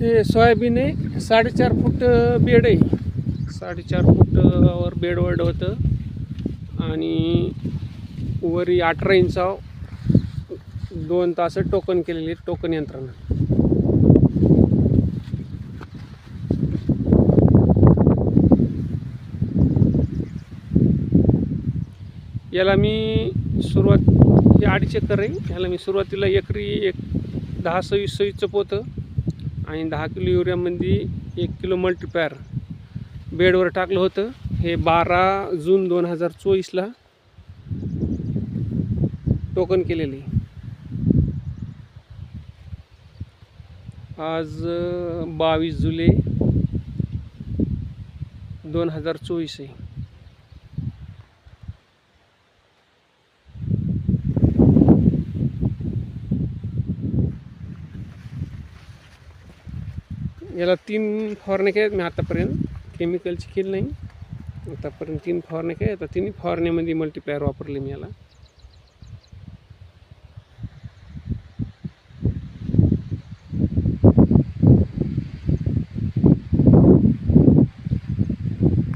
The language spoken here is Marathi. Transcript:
हे सोयाबीन आहे. साडेचार फूट बेड आहे. साडेचार फूटवर बेड वर्ड होतं. आणि वरी अठरा इंचा दोन तास टोकन केलेली टोकन यंत्रणा. याला मी सुरुवात हे अडीच एकर आहे. याला मी सुरुवातीला एकरी एक दहा सव्वीस सव्वीसचं पोतं. आणि दहा किलो युरियामध्ये म्हणजे एक किलो मल्टीपॅर बेडवर टाकलं होतं. हे बारा जून दोन हजार चोवीसला टोकन केलेली. आज बावीस जुलै दोन हजार चोवीस आहे. याला तीन फवारणे केल्यात मी आतापर्यंत. केमिकलची केली नाही. आतापर्यंत तीन फवारणे केल्या आता तिन्ही फवारण्यामध्ये मल्टीप्लायर वापरले मी याला.